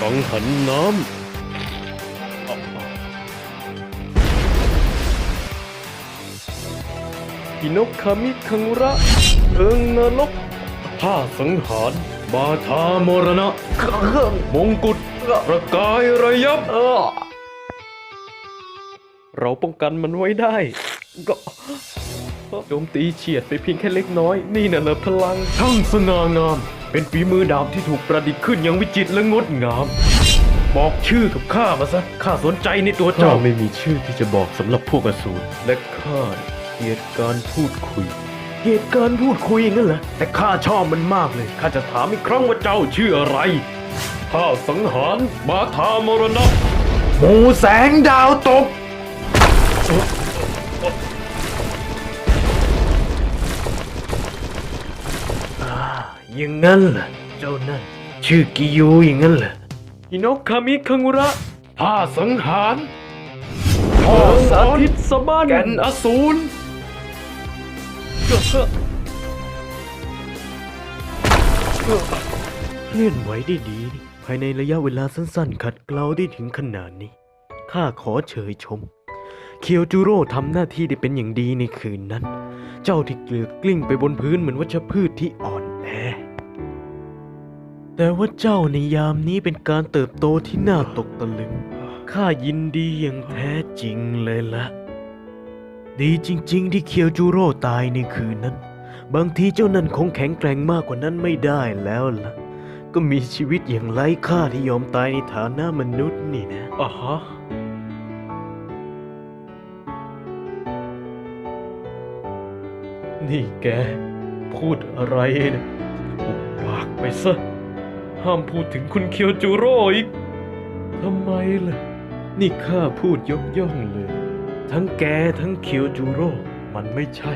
กังหันน้ำพินกคามิคังระเอิงนรกผ้าสังหารบาทามรณะ มงกุฎประกายระยับ เราป้องกันมันไว้ได้ ก็โจมตีเฉียดไปเพียงแค่เล็กน้อย นี่น่ะเหรอพลังช่างสง่างาม เป็นฝีมือดาบที่ถูกประดิษฐ์ขึ้นอย่างวิจิตรและงดงาม บอกชื่อกับข้ามาซะ ข้าสนใจในตัวเจ้าไม่มีชื่อที่จะบอกสำหรับพวกอสูร และข้าเกลียดการพูดคุย เหตุการณ์พูดคุยงั้นเหรอ แต่ข้าชอบมันมากเลย ข้าจะถามอีกครั้งว่าเจ้าชื่ออะไร ข้าสังหารมาทามรณะหมูแสงดาวตก อย่างงั้นเหรอเจ้านั่น ชื่อกิยูอย่างงั้นเหรอฮิโนคามิคังุระผ้าสังหารพ่อสาธิตสมานแก่นอสูรเคลื่อนไหวได้ดีนี่ภายในระยะเวลาสั้นๆ ขัดเกลาได้ถึงขนาดนี้ ข้าขอเชยชม เคียวจูโร่ทำหน้าที่ได้เป็นอย่างดีในคืนนั้น เจ้าที่เกลือกกลิ้งไปบนพื้นเหมือนวัชพืชที่อ่อนแอ แต่ว่าเจ้าในยามนี้เป็นการเติบโตที่น่าตกตะลึง ข้ายินดีอย่างแท้จริงเลยละ ดีจริง ๆ ที่เคียวจูโร่ตายในคืนนั้น บางทีเจ้านั่นคงแข็งแกร่งมากกว่านั้นไม่ได้แล้วล่ะก็มีชีวิตอย่างไร้ค่าที่ยอมตายในฐานะมนุษย์นี่นะอ่าฮะนี่แก พูดอะไรเนี่ยหุบปากไปซะ ห้ามพูดถึงคุณเคียวจูโร่อีกทำไมล่ะ นี่ข้าพูดยกย่องเลย ทั้งแกทั้งเคียวจูโร่ มันไม่ใช่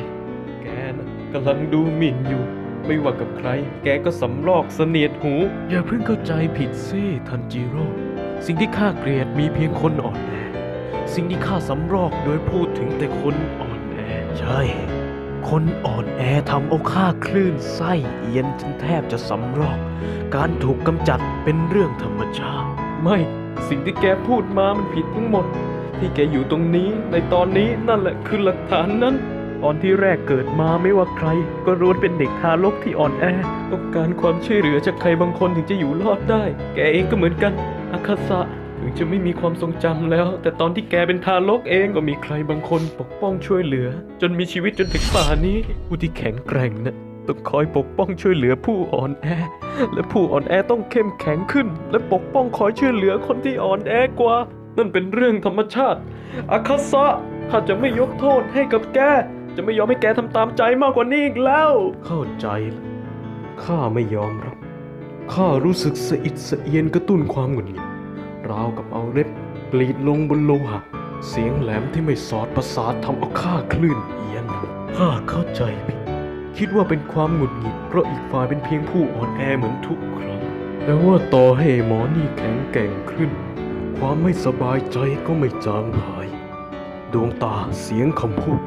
แกนะกำลังดูหมิ่นอยู่ ไม่ว่ากับใคร แกก็สำลอกเสนียดหู อย่าเพิ่งเข้าใจผิดสิทันจิโร่ สิ่งที่ข้าเกลียดมีเพียงคนอ่อนแอ สิ่งที่ข้าสำรอกโดยพูดถึงแต่คนอ่อนแอ ใช่ คนอ่อนแอทำเอาข้าคลื่นไส้เอียนจนแทบจะสำรอก การถูกกำจัดเป็นเรื่องธรรมชาติ ไม่สิ่งที่แกพูดมามันผิดทั้งหมด ที่แกอยู่ตรงนี้ในตอนนี้นั่นแหละคือหลักฐานนั้น ตอนที่แรกเกิดมาไม่ว่าใคร ก็ล้วนเป็นเด็กทารกที่อ่อนแอต้องการความช่วยเหลือจากใครบางคนถึงจะอยู่รอดได้ แกเองก็เหมือนกันอาคาสะ ถึงจะไม่มีความทรงจำแล้ว แต่ตอนที่แกเป็นทารกเองก็มีใครบางคนปกป้องช่วยเหลือ จนมีชีวิตจนถึงป่านนี้ ผู้ที่แข็งแกร่งนะต้องคอยปกป้องช่วยเหลือผู้อ่อนแอ และผู้อ่อนแอต้องเข้มแข็งขึ้น และปกป้องคอยช่วยเหลือคนที่อ่อนแอกว่า นั่นเป็นเรื่องธรรมชาติอาคาสะข้าจะไม่ยกโทษให้กับแก จะไม่ยอมให้แกทำตามใจมากกว่านี้อีกแล้ว เข้าใจแล้วข้าไม่ยอมรับ ข้ารู้สึกสะอิดสะเอียนกระตุ้นความหงุดหงิด ราวกับเอาเล็บกรีดลงบนโลหะ เสียงแหลมที่ไม่สอดประสาททำเอาข้าคลื่นเอียนข้าเข้าใจผิด คิดว่าเป็นความหงุดหงิดเพราะอีกฝ่ายเป็นเพียงผู้อ่อนแอเหมือนทุกครั้ง แต่ว่าต่อให้หมอนี่แข็งแกร่งขึ้น ความไม่สบายใจก็ไม่จางหาย ดวงตาเสียงคำพูด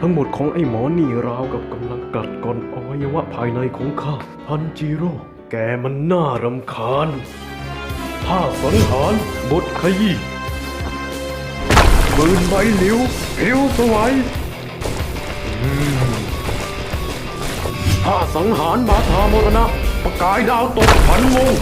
ทั้งหมดของไอ้หมอนี่ราวกับกำลังกัดกร่อนอวัยวะภายในของข้าพันจิโร่แกมันน่ารำคาญ ผ้าสังหารบทขยี้มืนใบหลิวผิวสวยผ้าสังหารบาทามรณะประกายดาวตกพันงง